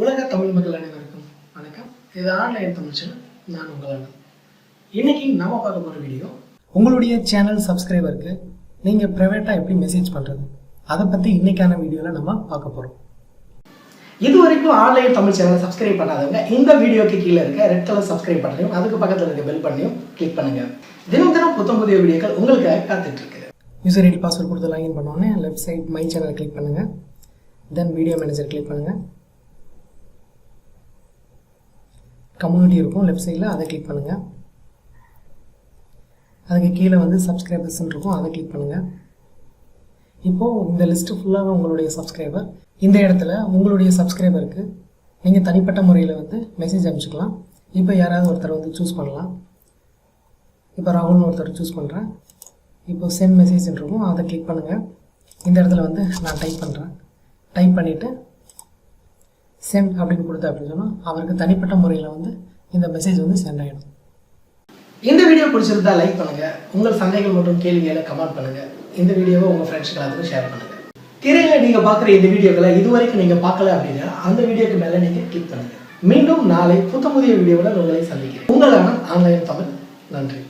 உலக தமிழ் மக்கள் அனைவருக்கும் வணக்கம். இது ஆன்லைன் தமிழ் சேனல் நான் உங்கள் அண்ணன். இன்னைக்கு நம்ம பார்க்க போகிற வீடியோ உங்களுடைய சேனல் சப்ஸ்கிரைபருக்கு நீங்கள் ப்ரைவேட்டாக எப்படி மெசேஜ் பண்ணுறது அதை பற்றி இன்னைக்கான வீடியோவில் நம்ம பார்க்க போகிறோம் இது வரைக்கும் ஆன்லைன் தமிழ் சேனலை சப்ஸ்கிரைப் பண்ணாதவங்க இந்த வீடியோக்கு கீழே இருக்க ரெட் கலர் சப்ஸ்கிரைப் பண்ணையும் அதுக்கு பக்கத்தில் இருக்க பெல் பண்ணியும் கிளிக் பண்ணுங்க. தினம் தினம் புத்தம் புதிய வீடியோக்கள் உங்களுக்காக காத்துட்டு இருக்கு. யூசர் ஐடி பாஸ்வேர்ட் கொடுத்து லாகின் பண்ணோன்னே லெஃப்ட் சைட் மை சேனலை கிளிக் பண்ணுங்கள் தென் வீடியோ மேனேஜர் கிளிக் பண்ணுங்கள் கம்யூனிட்டி இருக்கும் லெஃப்ட் சைடில் அதை கிளிக் பண்ணுங்கள் அதுக்கு கீழே வந்து சப்ஸ்கிரைபர்ஸ்ன்னு இருக்கும் அதை கிளிக் பண்ணுங்கள் இப்போது இந்த லிஸ்ட்டு ஃபுல்லாக உங்களுடைய சப்ஸ்கிரைபர் இந்த இடத்துல உங்களுடைய சப்ஸ்கிரைபருக்கு நீங்கள் தனிப்பட்ட முறையில் வந்து மெசேஜ் அனுப்பிச்சிக்கலாம். இப்போ யாராவது ஒருத்தர் வந்து சூஸ் பண்ணலாம். இப்போ ராகுல்னு ஒருத்தர் சூஸ் பண்ணுறேன் இப்போ சென்ட் மெசேஜ்ன்னு இருக்கும் அதை கிளிக் பண்ணுங்கள் இந்த இடத்துல வந்து நான் டைப் பண்ணுறேன் டைப் பண்ணிவிட்டு சென்ட் அப்படின்னு கொடுத்தா அப்படின்னு சொன்னால் அவருக்கு தனிப்பட்ட முறையில் வந்து இந்த மெசேஜ் வந்து சென்ட் ஆகிடும் இந்த வீடியோ பிடிச்சிருந்தா லைக் பண்ணுங்கள் உங்கள் சந்தேகங்கள் மற்றும் கேள்விகளை கமெண்ட் பண்ணுங்கள் இந்த வீடியோவை உங்கள் ஃப்ரெண்ட்ஸ்க்கு எல்லாத்துக்கும் ஷேர் பண்ணுங்கள் திரையில நீங்கள் பார்க்குற இந்த வீடியோக்களை இதுவரைக்கும் நீங்கள் பார்க்கல அப்படின்னா அந்த வீடியோக்கு மேலே நீங்கள் கிளிக் பண்ணுங்கள் மீண்டும் நாளை புத்த புதிய வீடியோவில் உங்களை சந்திக்கிறேன். உங்களான ஆன்லைன் தமிழ். நன்றி.